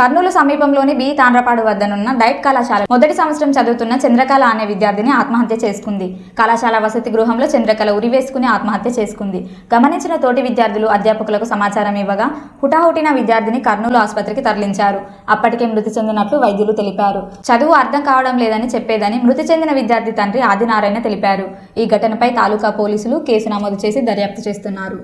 కర్నూలు సమీపంలోని బి. తాండ్రపాడు వద్దనున్న డైట్ కళాశాల మొదటి సంవత్సరం చదువుతున్న చంద్రకళ అనే విద్యార్థిని ఆత్మహత్య చేసుకుంది. కళాశాల వసతి గృహంలో చంద్రకళ ఉరివేసుకుని ఆత్మహత్య చేసుకుంది. గమనించిన తోటి విద్యార్థులు అధ్యాపకులకు సమాచారం ఇవ్వగా హుటాహుటిన విద్యార్థిని కర్నూలు ఆసుపత్రికి తరలించారు. అప్పటికే మృతి చెందినట్లు వైద్యులు తెలిపారు. చదువు అర్థం కావడం లేదని చెప్పేదని మృతి చెందిన విద్యార్థి తండ్రి ఆదినారాయణ తెలిపారు. ఈ ఘటనపై తాలూకా పోలీసులు కేసు నమోదు చేసి దర్యాప్తు చేస్తున్నారు.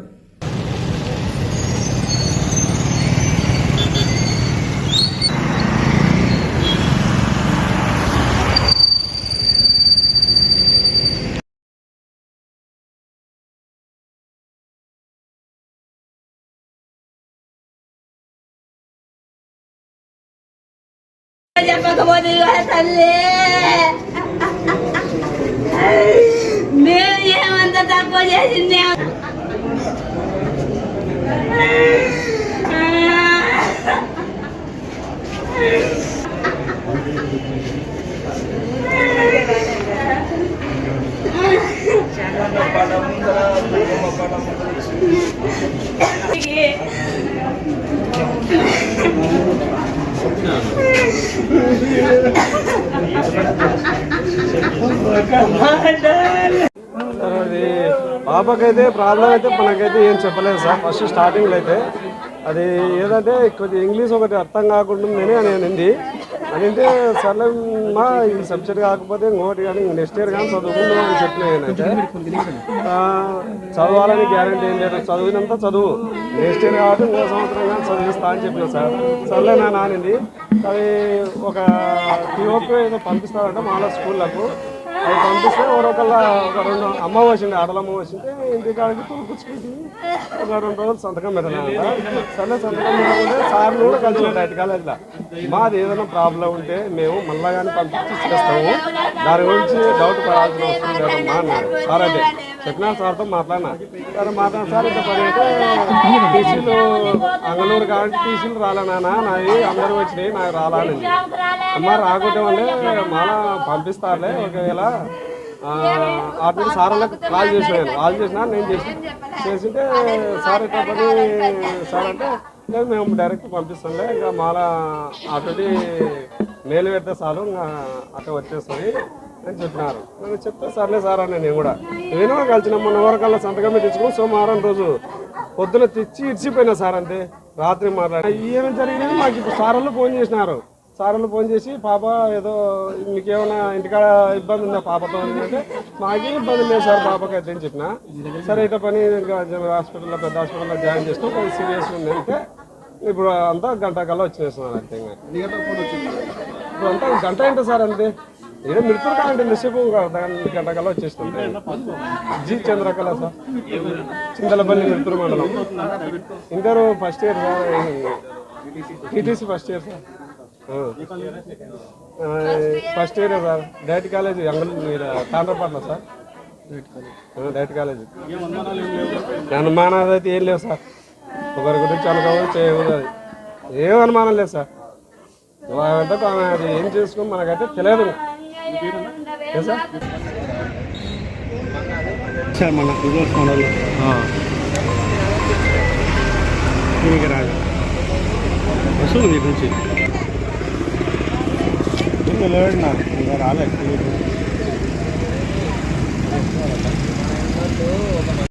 చెప్పకపోతే ఇవాళ తల్లి మేము ఏమంత తక్కువ చేసింది సార్ అది పాపకైతే ప్రాబ్లం అయితే మనకైతే ఏం చెప్పలేదు సార్. ఫస్ట్ స్టార్టింగ్లో అయితే అది ఏదంటే కొద్దిగా ఇంగ్లీష్ ఒకటి అర్థం కాకుండా ఉందని అని అనింది. అనింటే సర్లే మా ఈ సబ్జెక్ట్ కాకపోతే ఇంకోటి కానీ నెక్స్ట్ ఇయర్ కానీ చదువుకుందాం అని చెప్పిన చదవాలని గ్యారంటీ ఏం లేదు. చదివినంత చదువు. నెక్స్ట్ ఇయర్ కాబట్టి ఇంకో సంవత్సరం కానీ చదివిస్తా అని చెప్పిన సార్. సర్లే నా నానింది అది ఒక పిఓపి ఏదో పంపిస్తారంట మాలో స్కూళ్ళకు. అది పంపిస్తే ఒకరొకళ్ళ ఒక రెండు అమ్మ వచ్చింది ఆడలమ్మ ఇంటి ఇంటికాడికి తోలుకొచ్చుకుంటే ఒక రెండు రోజులు సంతకం పెట్టాలంట సరే సంతకం పెట్టకుంటే సార్లు కూడా కలిసి ఉంటాయి కాలేజ్లో మాది ఏదైనా ప్రాబ్లం ఉంటే మేము మళ్ళా కానీ పంపించి చేస్తాము దాని గురించి డౌట్ పడాల్సిన అవసరం లేదమ్మా అన్నారు. సార్ చెప్పినా సార్తో మాట్లాడినా. సరే మాట్లాడిన సార్ ఇంత పని అయితే టీసీలు అంగళూరు కాబట్టి టీసీలు రాలే నాన్న. నావి అందరూ వచ్చినాయి నాకు రాలని అమ్మ రాకుంటే వాళ్ళే మళ్ళా పంపిస్తారులే. ఒకవేళ ఆర్డర్ సార్ కాల్ చేసిన కాల్ చేసినా నేను చేసిన. చేసింటే సార్ ఇట్లా పని సార్ అంటే మేము డైరెక్ట్ పంపిస్తాంలే. ఇంకా మాల అటువంటి మేలు పెడితే చాలు ఇంకా అట్లా వచ్చేస్తుంది అని చెప్పినారు. నేను చెప్తే సర్లే సార్ అని నేను కూడా. నేను కలిసిన మొన్న వరకల్లా సంతకం పెట్టించుకుని సోమవారం రోజు పొద్దున తెచ్చి ఇడిచిపోయినా సార్ అంతే. రాత్రి మాట్లాడి ఏమేమి జరిగింది? మాకు ఇప్పుడు సార్లు ఫోన్ చేసినారు. సార్లు ఫోన్ చేసి పాప ఏదో మీకేమైనా ఇంటికాడ ఇబ్బంది ఉందా పాపతో? అంటే మాకేం ఇబ్బంది లేదు సార్ పాపకి అయితే అని చెప్పిన. సరే అయితే పని జనరల్ హాస్పిటల్లో పెద్ద హాస్పిటల్లో జాయిన్ చేస్తూ. కొంచెం సీరియస్ ఉంది అంటే ఇప్పుడు అంతా గంట కల్లా వచ్చేస్తున్నారు అంతే ఇప్పుడు అంతా గంట ఏంటి సార్ అంతే? ఏదో మిడుతురు కాదండి నిశ్చయం గంట కల్లా వచ్చేస్తుంది జి చంద్రకళ సార్. చింతలపల్లి మిడుతురు మండలం. Inter first year sir TTC first year sir. First year sir. DIET college Tandrapatla sir. DIET college. అనుమానాలు అయితే ఏం లేవు సార్. ఒకరి గురించి అనుకోవాలి చేయకూడదు ఏం అనుమానం లేదు సార్. ఆమె అది ఏం చేసుకుని మనకైతే తెలియదు. సార్? మన రాదు వస్తుంది నుంచి ఇంకా లేడు నాకు ఇంకా రాలేదు.